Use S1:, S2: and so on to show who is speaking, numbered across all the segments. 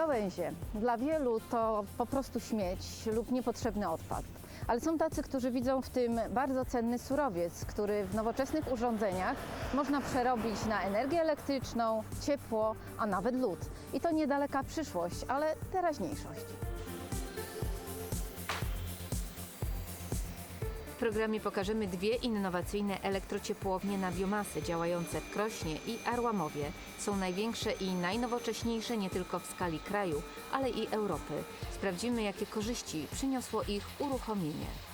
S1: Gałęzie. Dla wielu to po prostu śmieć lub niepotrzebny odpad. Ale są tacy, którzy widzą w tym bardzo cenny surowiec, który w nowoczesnych urządzeniach można przerobić na energię elektryczną, ciepło, a nawet lód. I to niedaleka przyszłość, ale teraźniejszość.
S2: Programie pokażemy dwie innowacyjne elektrociepłownie na biomasę działające w Krośnie i Arłamowie. Są największe i najnowocześniejsze nie tylko w skali kraju, ale i Europy. Sprawdzimy, jakie korzyści przyniosło ich uruchomienie.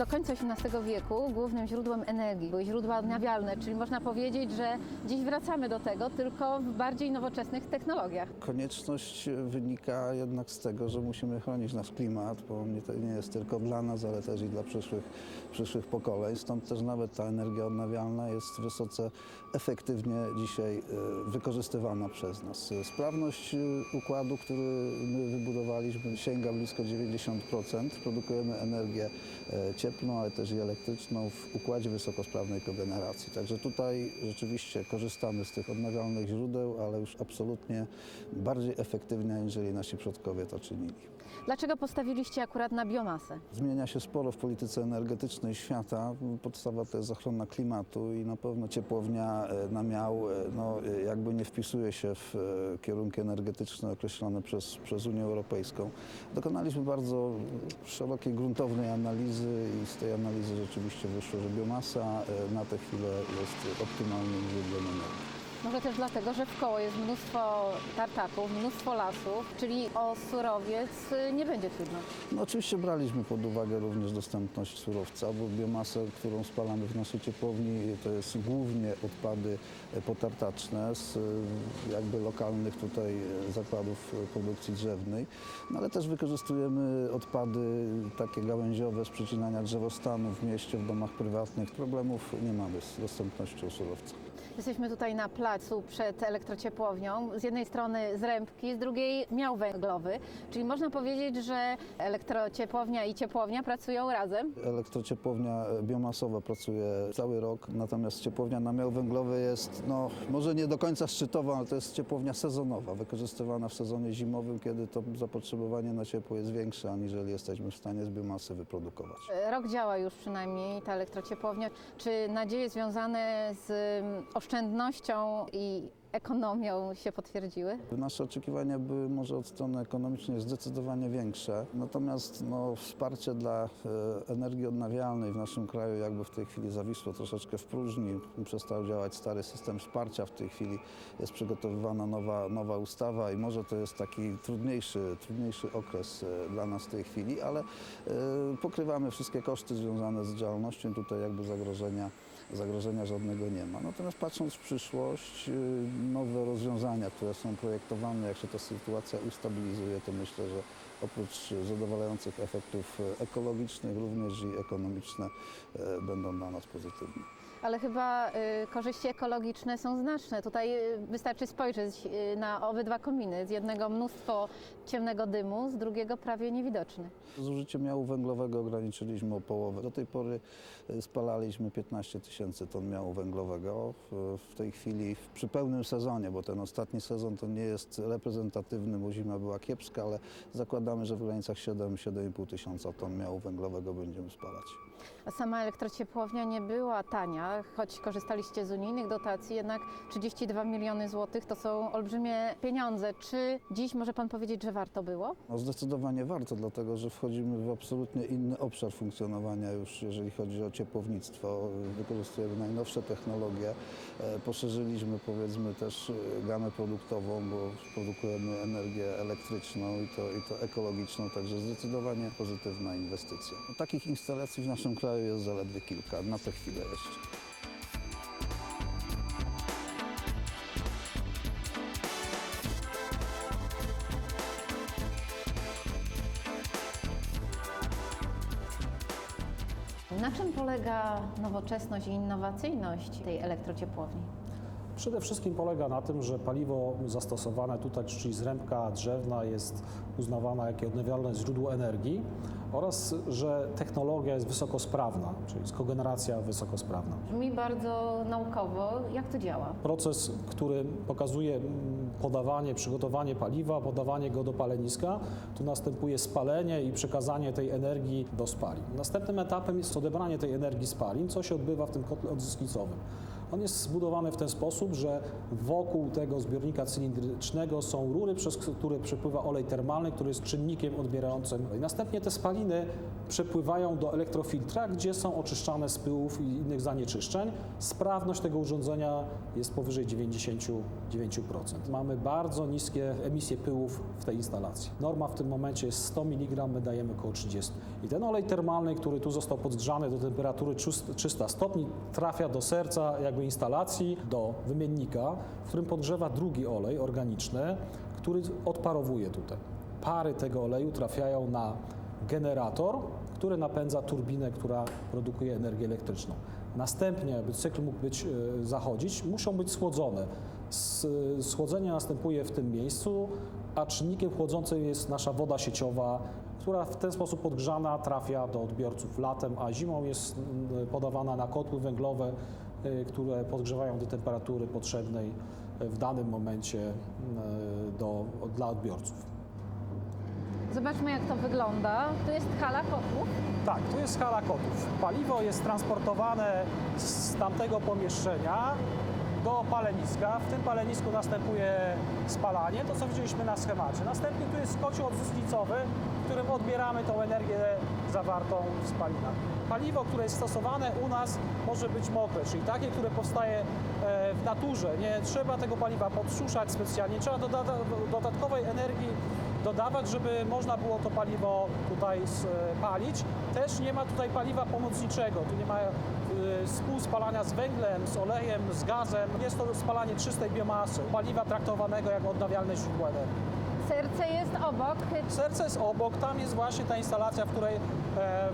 S1: Do końca XVIII wieku głównym źródłem energii były źródła odnawialne, czyli można powiedzieć, że dziś wracamy do tego, tylko w bardziej nowoczesnych technologiach.
S3: Konieczność wynika jednak z tego, że musimy chronić nasz klimat, bo nie, jest tylko dla nas, ale też i dla przyszłych, przyszłych pokoleń. Stąd też nawet ta energia odnawialna jest wysoce efektywnie dzisiaj e, wykorzystywana przez nas. Sprawność e, układu, który my wybudowaliśmy sięga blisko 90%. Produkujemy energię e, cieplną, ale też i elektryczną w układzie wysokosprawnej kogeneracji. Także tutaj rzeczywiście korzystamy z tych odnawialnych źródeł, ale już absolutnie bardziej efektywnie, aniżeli nasi przodkowie to czynili.
S1: Dlaczego postawiliście akurat na biomasę?
S3: Zmienia się sporo w polityce energetycznej świata. Podstawa to jest ochrona klimatu i na pewno ciepłownia e, na miał e, no, e, jakby nie wpisuje się w kierunki energetyczne określone przez, przez Unię Europejską. Dokonaliśmy bardzo szerokiej, gruntownej analizy i z tej analizy rzeczywiście wyszło, że biomasa na tę chwilę jest optymalnym źródłem energii.
S1: Może też dlatego, że w koło jest mnóstwo tartaków, mnóstwo lasów, czyli o surowiec y, nie będzie trudno.
S3: No oczywiście braliśmy pod uwagę również dostępność surowca, bo biomasę, którą spalamy w naszej ciepłowni, to jest głównie odpady potartaczne z e, jakby lokalnych tutaj e, zakładów e, produkcji drzewnej, no ale też wykorzystujemy odpady takie gałęziowe z przecinania drzewostanu w mieście, w domach prywatnych. Problemów nie mamy z dostępnością surowca.
S1: Jesteśmy tutaj na placu przed elektrociepłownią. Z jednej strony zrębki, z drugiej miał węglowy, czyli można powiedzieć, że elektrociepłownia i ciepłownia pracują razem.
S3: Elektrociepłownia biomasowa pracuje cały rok, natomiast ciepłownia na miał węglowy jest, no może nie do końca szczytowa, ale to jest ciepłownia sezonowa, wykorzystywana w sezonie zimowym, kiedy to zapotrzebowanie na ciepło jest większe, aniżeli jesteśmy w stanie z biomasy wyprodukować.
S1: Rok działa już przynajmniej ta elektrociepłownia. Czy nadzieje związane z oszczędnością i ekonomią się potwierdziły?
S3: Nasze oczekiwania były może od strony ekonomicznej zdecydowanie większe, natomiast no, wsparcie dla e, energii odnawialnej w naszym kraju jakby w tej chwili zawisło troszeczkę w próżni. Przestał działać stary system wsparcia, w tej chwili jest przygotowywana nowa, nowa ustawa i może to jest taki trudniejszy, trudniejszy okres e, dla nas w tej chwili, ale e, pokrywamy wszystkie koszty związane z działalnością, tutaj jakby zagrożenia, zagrożenia żadnego nie ma. Natomiast patrząc w przyszłość, y, nowe rozwiązania, które są projektowane, jak się ta sytuacja ustabilizuje, to myślę, że oprócz zadowalających efektów e, ekologicznych, również i ekonomiczne e, będą dla nas pozytywne.
S1: Ale chyba y, korzyści ekologiczne są znaczne. Tutaj y, wystarczy spojrzeć y, na obydwa kominy. Z jednego mnóstwo ciemnego dymu, z drugiego prawie niewidoczny.
S3: Zużycie miału węglowego ograniczyliśmy o połowę. Do tej pory spalaliśmy 15 tysięcy ton miału węglowego. W- tej chwili przy pełnym sezonie, bo ten ostatni sezon to nie jest reprezentatywny, bo zima była kiepska, ale zakładamy, że w granicach 7-7,5 tysiąca ton miału węglowego będziemy spalać.
S1: Sama elektrociepłownia nie była tania, choć korzystaliście z unijnych dotacji, jednak 32 miliony złotych to są olbrzymie pieniądze. Czy dziś może Pan powiedzieć, że warto było?
S3: No zdecydowanie warto, dlatego że wchodzimy w absolutnie inny obszar funkcjonowania już, jeżeli chodzi o ciepłownictwo. Wykorzystujemy najnowsze technologie. E, Poszerzyliśmy powiedzmy też e, gamę produktową, bo produkujemy energię elektryczną i to, i to ekologiczną, także zdecydowanie pozytywna inwestycja. Takich instalacji w naszym kraju jest zaledwie kilka, na tę chwilę jeszcze.
S1: Na czym polega nowoczesność i innowacyjność tej elektrociepłowni?
S4: Przede wszystkim polega na tym, że paliwo zastosowane tutaj, czyli zrębka drzewna, jest uznawana jako odnawialne źródło energii oraz, że technologia jest wysokosprawna, czyli jest kogeneracja wysokosprawna.
S1: Brzmi bardzo naukowo. Jak to działa?
S4: Proces, który pokazuje mm, podawanie, przygotowanie paliwa, podawanie go do paleniska, tu następuje spalenie i przekazanie tej energii do spalin. Następnym etapem jest odebranie tej energii spalin, co się odbywa w tym kotle odzyskicowym. On jest zbudowany w ten sposób, że wokół tego zbiornika cylindrycznego są rury, przez które przepływa olej termalny, który jest czynnikiem odbierającym. Następnie te spaliny przepływają do elektrofiltra, gdzie są oczyszczane z pyłów i innych zanieczyszczeń. Sprawność tego urządzenia jest powyżej 99%. Mamy bardzo niskie emisje pyłów w tej instalacji. Norma w tym momencie jest 100 mg, my dajemy około 30. I ten olej termalny, który tu został podgrzany do temperatury 300 stopni, trafia do serca jakby instalacji, do wymiennika, w którym podgrzewa drugi olej organiczny, który odparowuje tutaj. Pary tego oleju trafiają na generator, który napędza turbinę, która produkuje energię elektryczną. Następnie, aby cykl mógł być, e, zachodzić, muszą być schłodzone. Schłodzenie następuje w tym miejscu, a czynnikiem chłodzącym jest nasza woda sieciowa, która w ten sposób podgrzana trafia do odbiorców latem, a zimą jest podawana na kotły węglowe, które podgrzewają do temperatury potrzebnej w danym momencie e, do, dla odbiorców.
S1: Zobaczmy, jak to wygląda. Tu jest hala kotłów.
S4: Tak, tu jest hala kotów. Paliwo jest transportowane z tamtego pomieszczenia do paleniska. W tym palenisku następuje spalanie, to co widzieliśmy na schemacie. Następnie tu jest kocioł odzyskicowy, w którym odbieramy tą energię zawartą w spalinach. Paliwo, które jest stosowane u nas może być mokre, czyli takie, które powstaje e, w naturze. Nie trzeba tego paliwa podsuszać specjalnie, trzeba doda dodatkowej energii dodawać, żeby można było to paliwo tutaj spalić. Też nie ma tutaj paliwa pomocniczego, tu nie ma współspalania z węglem, z olejem, z gazem. Jest to spalanie czystej biomasy, paliwa traktowanego jako odnawialne źródło energii.
S1: Serce jest obok.
S4: Serce jest obok, tam jest właśnie ta instalacja, w której e,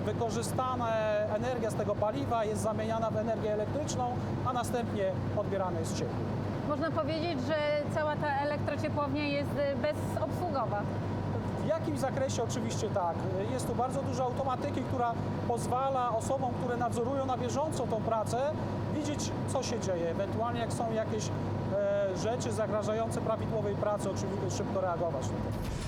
S4: wykorzystana energia z tego paliwa jest zamieniana w energię elektryczną, a następnie odbierane jest ciepło.
S1: Można powiedzieć, że cała ta elektrociepłownia jest y, bezobsługowa.
S4: W jakimś zakresie oczywiście tak. Jest tu bardzo dużo automatyki, która pozwala osobom, które nadzorują na bieżąco tą pracę, widzieć, co się dzieje. Ewentualnie jak są jakieś e, rzeczy zagrażające prawidłowej pracy, oczywiście szybko reagować na to.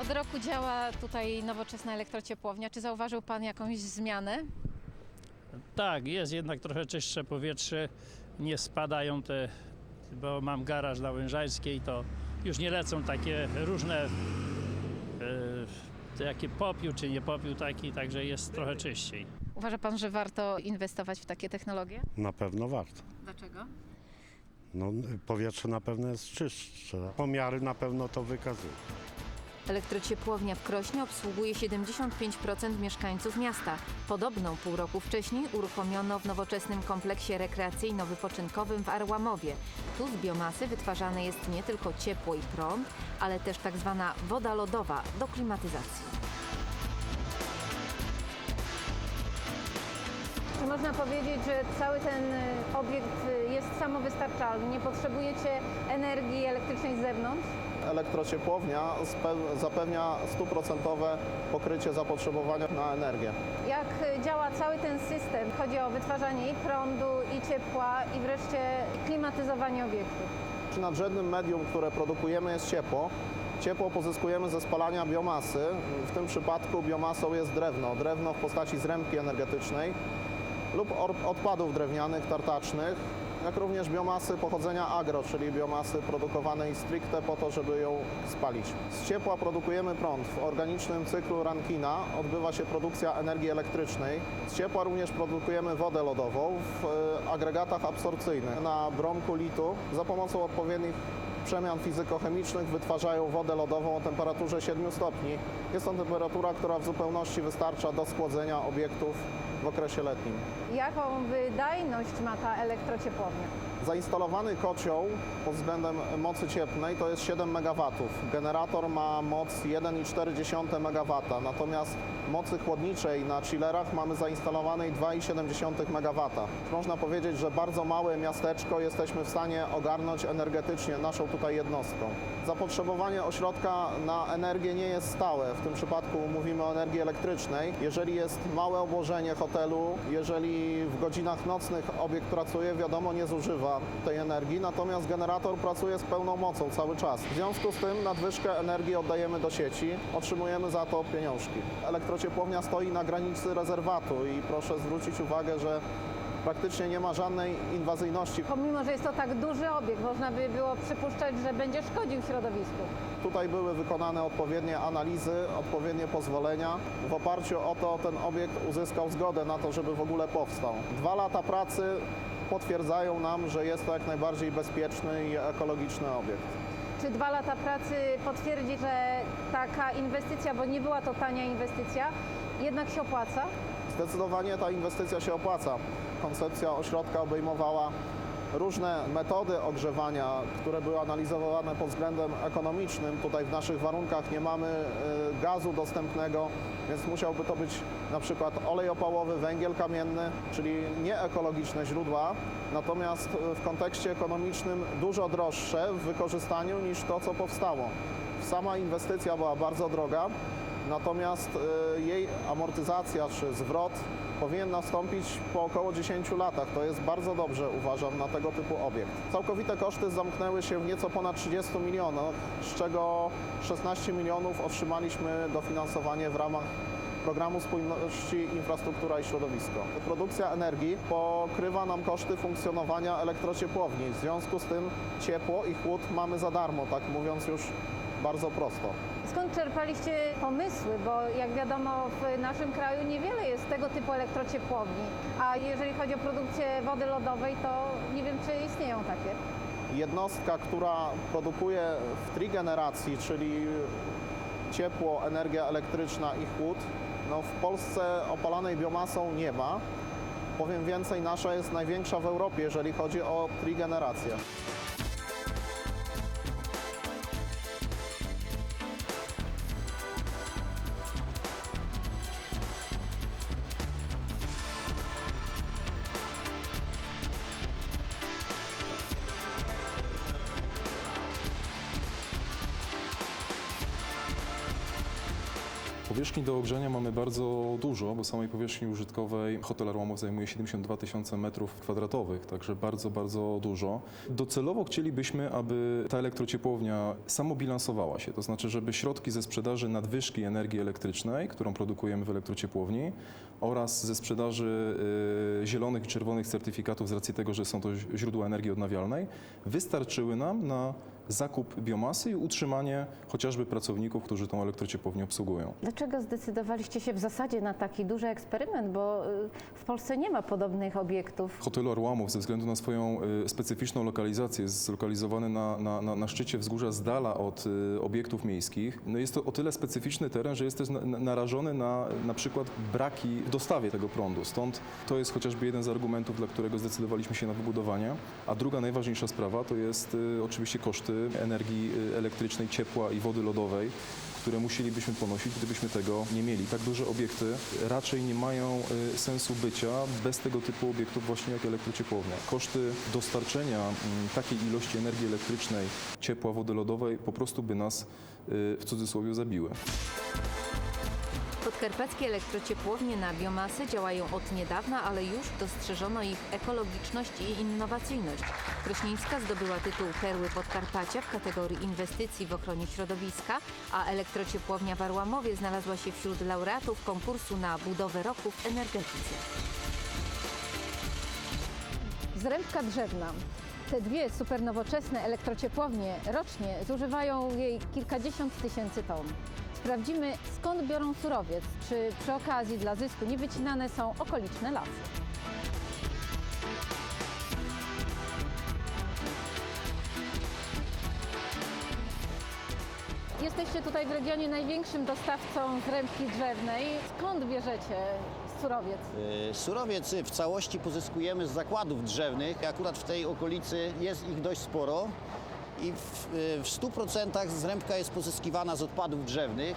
S1: Od roku działa tutaj nowoczesna elektrociepłownia. Czy zauważył Pan jakąś zmianę?
S5: Tak, jest jednak trochę czystsze powietrze, nie spadają te, bo mam garaż na Łężańskiej, to już nie lecą takie różne, e, jakie popiół czy nie popiół taki, także jest trochę czyściej.
S1: Uważa Pan, że warto inwestować w takie technologie?
S6: Na pewno warto.
S1: Dlaczego?
S6: No, powietrze na pewno jest czystsze. Pomiary na pewno to wykazują.
S2: Elektrociepłownia w Krośnie obsługuje 75% mieszkańców miasta. Podobną pół roku wcześniej uruchomiono w nowoczesnym kompleksie rekreacyjno-wypoczynkowym w Arłamowie. Tu z biomasy wytwarzane jest nie tylko ciepło i prąd, ale też tak zwana woda lodowa do klimatyzacji.
S1: Można powiedzieć, że cały ten y, obiekt jest samowystarczalny? Nie potrzebujecie energii elektrycznej z zewnątrz?
S7: Elektrociepłownia zapewnia stuprocentowe pokrycie zapotrzebowania na energię.
S1: Jak działa cały ten system? Chodzi o wytwarzanie i prądu, i ciepła, i wreszcie klimatyzowanie obiektu.
S7: Przy nadrzędnym medium, które produkujemy jest ciepło. Ciepło pozyskujemy ze spalania biomasy. W tym przypadku biomasą jest drewno. Drewno w postaci zrębki energetycznej lub odpadów drewnianych, tartacznych, jak również biomasy pochodzenia agro, czyli biomasy produkowanej stricte po to, żeby ją spalić. Z ciepła produkujemy prąd. W organicznym cyklu Rankina odbywa się produkcja energii elektrycznej. Z ciepła również produkujemy wodę lodową w e, agregatach absorpcyjnych na bromku litu za pomocą odpowiednich przemian fizykochemicznych wytwarzają wodę lodową o temperaturze 7 stopni. Jest to temperatura, która w zupełności wystarcza do schłodzenia obiektów w okresie letnim.
S1: Jaką wydajność ma ta elektrociepłownia?
S7: Zainstalowany kocioł pod względem mocy cieplnej to jest 7 MW. Generator ma moc 1,4 MW, natomiast mocy chłodniczej na chillerach mamy zainstalowanej 2,7 MW. Można powiedzieć, że bardzo małe miasteczko jesteśmy w stanie ogarnąć energetycznie naszą tutaj jednostką. Zapotrzebowanie ośrodka na energię nie jest stałe. W tym przypadku mówimy o energii elektrycznej. Jeżeli jest małe obłożenie hotelu, jeżeli w godzinach nocnych obiekt pracuje, wiadomo, nie zużywa tej energii, natomiast generator pracuje z pełną mocą cały czas. W związku z tym nadwyżkę energii oddajemy do sieci, otrzymujemy za to pieniążki. Elektrociepłownia stoi na granicy rezerwatu i proszę zwrócić uwagę, że praktycznie nie ma żadnej inwazyjności.
S1: Pomimo, że jest to tak duży obiekt, można by było przypuszczać, że będzie szkodził środowisku.
S7: Tutaj były wykonane odpowiednie analizy, odpowiednie pozwolenia. W oparciu o to ten obiekt uzyskał zgodę na to, żeby w ogóle powstał. Dwa lata pracy potwierdzają nam, że jest to jak najbardziej bezpieczny i ekologiczny obiekt.
S1: Czy dwa lata pracy potwierdzi, że taka inwestycja, bo nie była to tania inwestycja, jednak się opłaca?
S7: Zdecydowanie ta inwestycja się opłaca. Koncepcja ośrodka obejmowała różne metody ogrzewania, które były analizowane pod względem ekonomicznym. Tutaj w naszych warunkach nie mamy y, gazu dostępnego, więc musiałby to być na przykład olej opałowy, węgiel kamienny, czyli nieekologiczne źródła, natomiast y, w kontekście ekonomicznym dużo droższe w wykorzystaniu niż to, co powstało. Sama inwestycja była bardzo droga, Natomiast y, jej amortyzacja czy zwrot powinien nastąpić po około 10 latach. To jest bardzo dobrze, uważam, na tego typu obiekt. Całkowite koszty zamknęły się w nieco ponad 30 milionów, z czego 16 milionów otrzymaliśmy dofinansowanie w ramach Programu Spójności Infrastruktura i Środowisko. Produkcja energii pokrywa nam koszty funkcjonowania elektrociepłowni. W związku z tym ciepło i chłód mamy za darmo, tak mówiąc już bardzo prosto.
S1: Skąd czerpaliście pomysły? Bo jak wiadomo, w naszym kraju niewiele jest tego typu elektrociepłowni. A jeżeli chodzi o produkcję wody lodowej, to nie wiem, czy istnieją takie.
S7: jednostka, która produkuje w trigeneracji, czyli ciepło, energia elektryczna i chłód, no w Polsce opalanej biomasą nie ma. Powiem więcej, nasza jest największa w Europie, jeżeli chodzi o trigenerację.
S8: Powierzchni do ogrzania mamy bardzo dużo, bo samej powierzchni użytkowej hotel Arłamów zajmuje 72 tysiące metrów kwadratowych, także bardzo, bardzo dużo. Docelowo chcielibyśmy, aby ta elektrociepłownia samobilansowała się, to znaczy, żeby środki ze sprzedaży nadwyżki energii elektrycznej, którą produkujemy w elektrociepłowni oraz ze sprzedaży y, zielonych i czerwonych certyfikatów z racji tego, że są to źródła energii odnawialnej, wystarczyły nam na zakup biomasy i utrzymanie chociażby pracowników, którzy tą elektrociepłownię obsługują.
S1: Dlaczego zdecydowaliście się w zasadzie na taki duży eksperyment? Bo y, w Polsce nie ma podobnych obiektów.
S8: Hotelu Orłamów ze względu na swoją y, specyficzną lokalizację jest zlokalizowany na, na, na, na szczycie wzgórza z dala od y, obiektów miejskich. No jest to o tyle specyficzny teren, że jest też na, na- narażony na na przykład braki w dostawie tego prądu. Stąd to jest chociażby jeden z argumentów, dla którego zdecydowaliśmy się na wybudowanie. A druga najważniejsza sprawa to jest oczywiście koszty energii y, elektrycznej, ciepła i wody lodowej które musielibyśmy ponosić, gdybyśmy tego nie mieli. Tak duże obiekty raczej nie mają y, sensu bycia bez tego typu obiektów właśnie jak elektrociepłownia. Koszty dostarczenia mm, takiej ilości energii elektrycznej, ciepła, wody lodowej po prostu by nas y, w cudzysłowie zabiły.
S2: Podkarpackie elektrociepłownie na biomasę działają od niedawna, ale już dostrzeżono ich ekologiczność i innowacyjność. Krośnieńska zdobyła tytuł Perły Podkarpacia w kategorii inwestycji w ochronie środowiska, a elektrociepłownia w Arłamowie znalazła się wśród laureatów konkursu na budowę roku w energetyce.
S1: Zrębka drzewna. Te dwie supernowoczesne elektrociepłownie rocznie zużywają jej kilkadziesiąt tysięcy ton. Sprawdzimy, skąd biorą surowiec, czy przy okazji dla zysku nie wycinane są okoliczne lasy. Jesteście tutaj w regionie największym dostawcą zrębki drzewnej. Skąd bierzecie surowiec?
S9: Y, Surowiec w całości pozyskujemy z zakładów drzewnych. Akurat w tej okolicy jest ich dość sporo. I w, w 100% zrębka jest pozyskiwana z odpadów drzewnych,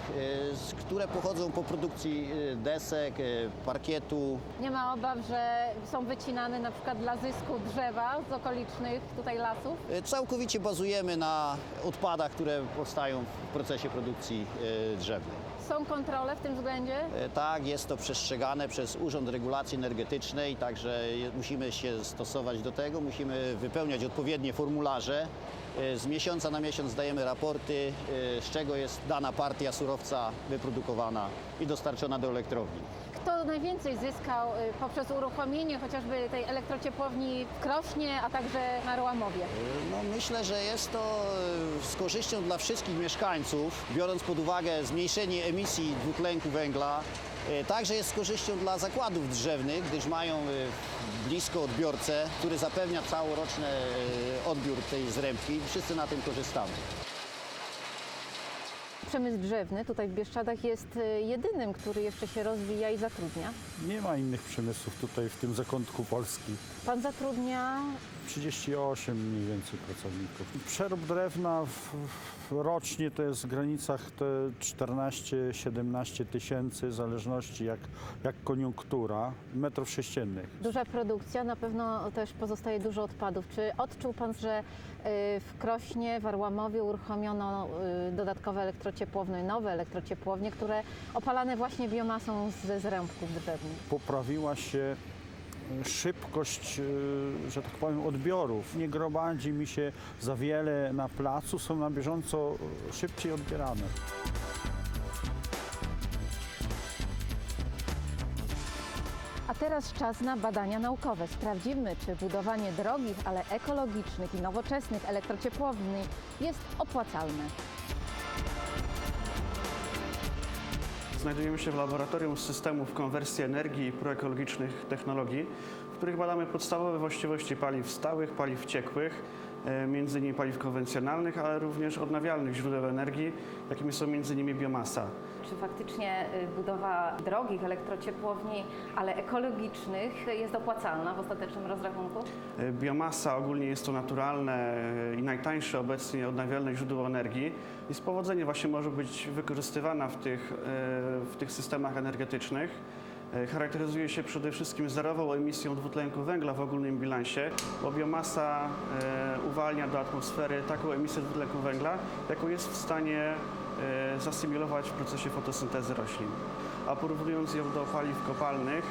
S9: z- które pochodzą po produkcji y, desek, y, parkietu.
S1: Nie ma obaw, że są wycinane na przykład dla zysku drzewa z okolicznych tutaj lasów?
S9: Całkowicie bazujemy na odpadach, które powstają w procesie produkcji drzewnej.
S1: Są kontrole w tym względzie?
S9: E, Tak, jest to przestrzegane przez Urząd Regulacji Energetycznej, także musimy się stosować do tego, musimy wypełniać odpowiednie formularze. E, Z miesiąca na miesiąc dajemy raporty, e, z czego jest dana partia surowca wyprodukowana i dostarczona do elektrowni.
S1: Kto najwięcej zyskał y, poprzez uruchomienie chociażby tej elektrociepłowni w Krośnie, a także na Rołamowie?
S9: No, myślę, że jest to z korzyścią dla wszystkich mieszkańców, biorąc pod uwagę zmniejszenie emisji dwutlenku węgla. E, Także jest z korzyścią dla zakładów drzewnych, gdyż mają e, blisko odbiorcę, który zapewnia całoroczny e, odbiór tej zrębki. Wszyscy na tym korzystamy.
S1: Przemysł drzewny tutaj w Bieszczadach jest y, jedynym, który jeszcze się rozwija i zatrudnia.
S10: Nie ma innych przemysłów tutaj w tym zakątku Polski.
S1: Pan zatrudnia
S10: 38 mniej więcej pracowników. Przerób drewna w, w rocznie to jest w granicach te 14-17 tysięcy, w zależności jak, jak koniunktura, metrów sześciennych.
S1: duża produkcja, na pewno też pozostaje dużo odpadów. Czy odczuł Pan, że y, w Krośnie, w Arłamowie uruchomiono y, dodatkowe elektrociepłownie, nowe elektrociepłownie, które opalane właśnie biomasą ze zrębków drzewnych?
S10: Poprawiła się e, szybkość, e, że tak powiem, odbiorów. Nie gromadzi mi się za wiele na placu, są na bieżąco e, szybciej odbierane.
S1: A teraz czas na badania naukowe. Sprawdzimy, czy budowanie drogich, ale ekologicznych i nowoczesnych elektrociepłowni jest opłacalne.
S11: Znajdujemy się w laboratorium systemów konwersji energii i proekologicznych technologii, w których badamy podstawowe właściwości paliw stałych, paliw ciekłych, między innymi paliw konwencjonalnych, ale również odnawialnych źródeł energii, jakimi są między innymi biomasa.
S2: Czy faktycznie y, budowa drogich elektrociepłowni, ale ekologicznych jest opłacalna w ostatecznym rozrachunku?
S11: E, Biomasa ogólnie jest to naturalne e, i najtańsze obecnie odnawialne źródło energii i z powodzeniem właśnie może być wykorzystywana w tych, e, w tych systemach energetycznych. E, Charakteryzuje się przede wszystkim zerową emisją dwutlenku węgla w ogólnym bilansie, bo biomasa e, uwalnia do atmosfery taką emisję dwutlenku węgla, jaką jest w stanie e, zasymilować w procesie fotosyntezy roślin. A porównując ją do paliw kopalnych,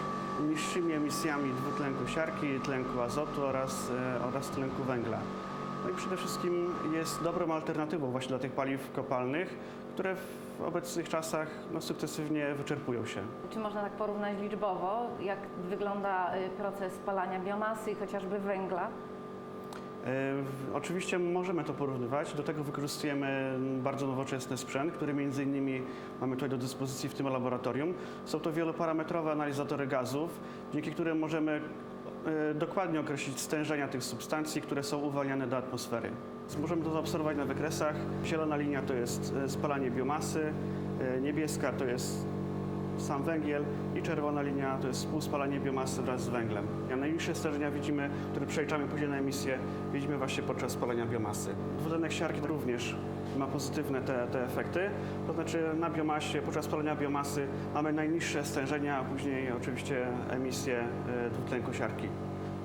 S11: niższymi emisjami dwutlenku siarki, tlenku azotu oraz, oraz tlenku węgla. No i przede wszystkim jest dobrą alternatywą właśnie dla tych paliw kopalnych, które w obecnych czasach no, sukcesywnie wyczerpują się.
S2: Czy można tak porównać liczbowo, jak wygląda y, proces spalania biomasy i chociażby węgla?
S11: E, w- Oczywiście możemy to porównywać. Do tego wykorzystujemy bardzo nowoczesny sprzęt, który między innymi mamy tutaj do dyspozycji w tym laboratorium. Są to wieloparametrowe analizatory gazów, dzięki którym możemy e, dokładnie określić stężenia tych substancji, które są uwalniane do atmosfery. Możemy to zaobserwować na wykresach. Zielona linia to jest e, spalanie biomasy, e, niebieska to jest sam węgiel i czerwona linia to jest współspalanie biomasy wraz z węglem. Najniższe stężenia widzimy, które przeliczamy później na emisję, widzimy właśnie podczas spalania biomasy. Dwutlenek siarki również ma pozytywne te, te efekty, to znaczy na biomasie, podczas spalania biomasy mamy najniższe stężenia, a później oczywiście emisję e, dwutlenku siarki.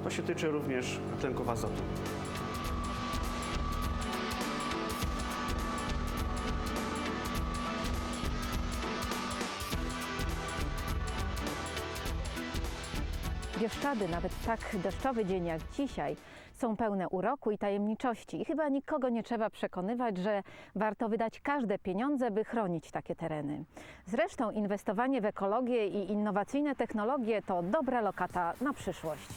S11: To się tyczy również tlenków azotu.
S1: Bieszczady, nawet tak deszczowy dzień jak dzisiaj, są pełne uroku i tajemniczości. I chyba nikogo nie trzeba przekonywać, że warto wydać każde pieniądze, by chronić takie tereny. Zresztą inwestowanie w ekologię i innowacyjne technologie to dobra lokata na przyszłość.